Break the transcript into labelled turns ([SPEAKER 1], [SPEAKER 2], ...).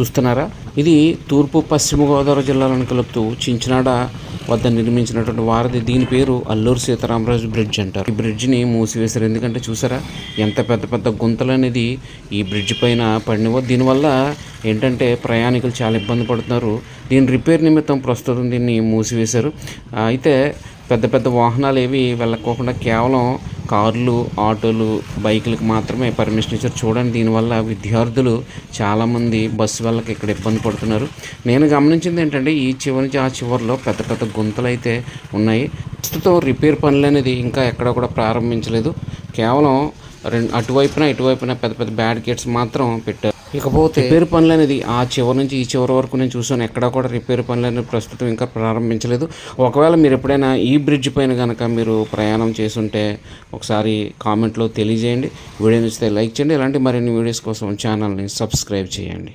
[SPEAKER 1] చూస్తున్నారా? ఇది తూర్పు పశ్చిమ గోదావరి జిల్లాలను కలుపుతూ చించినాడ వద్ద నిర్మించినటువంటి వారధి. దీని పేరు అల్లూరు సీతారామరాజు బ్రిడ్జ్ అంటారు. ఈ బ్రిడ్జిని మూసివేశారు. ఎందుకంటే చూసారా ఎంత పెద్ద పెద్ద గుంతలు అనేది ఈ బ్రిడ్జ్ పైన పడినవో. దీనివల్ల ఏంటంటే ప్రయాణికులు చాలా ఇబ్బంది పడుతున్నారు. దీని రిపేర్ నిమిత్తం ప్రస్తుతం దీన్ని మూసివేశారు. అయితే పెద్ద పెద్ద వాహనాలు ఏవి వెళ్ళకోకుండా కేవలం కార్లు ఆటోలు బైకులకు మాత్రమే పర్మిషన్ ఇచ్చారు. చూడండి దీనివల్ల విద్యార్థులు చాలామంది బస్సు వాళ్ళకి ఇక్కడ ఇబ్బంది పడుతున్నారు. నేను గమనించింది ఏంటంటే ఈ చివరి నుంచి ఆ చివరిలో పెద్ద పెద్ద గుంతలు అయితే ఉన్నాయి. ప్రస్తుతం రిపేర్ పనులు అనేది ఇంకా ఎక్కడ కూడా ప్రారంభించలేదు. కేవలం రెండు అటువైపున ఇటువైపున పెద్ద పెద్ద బ్యాడ్ గేట్స్ మాత్రం పెట్టారు. ఇకపోతే రిపేర్ పనులు అనేది ఆ చివరి నుంచి ఈ చివరి వరకు నేను చూసాను ఎక్కడ కూడా రిపేర్ పనులు అనేది ప్రస్తుతం ఇంకా ప్రారంభించలేదు. ఒకవేళ మీరు ఎప్పుడైనా ఈ బ్రిడ్జ్ పైన కనుక మీరు ప్రయాణం చేసుంటే ఒకసారి కామెంట్లో తెలియజేయండి. వీడియో నచ్చితే లైక్ చేయండి. ఇలాంటి మరిన్ని వీడియోస్ కోసం ఛానల్ని సబ్స్క్రైబ్ చేయండి.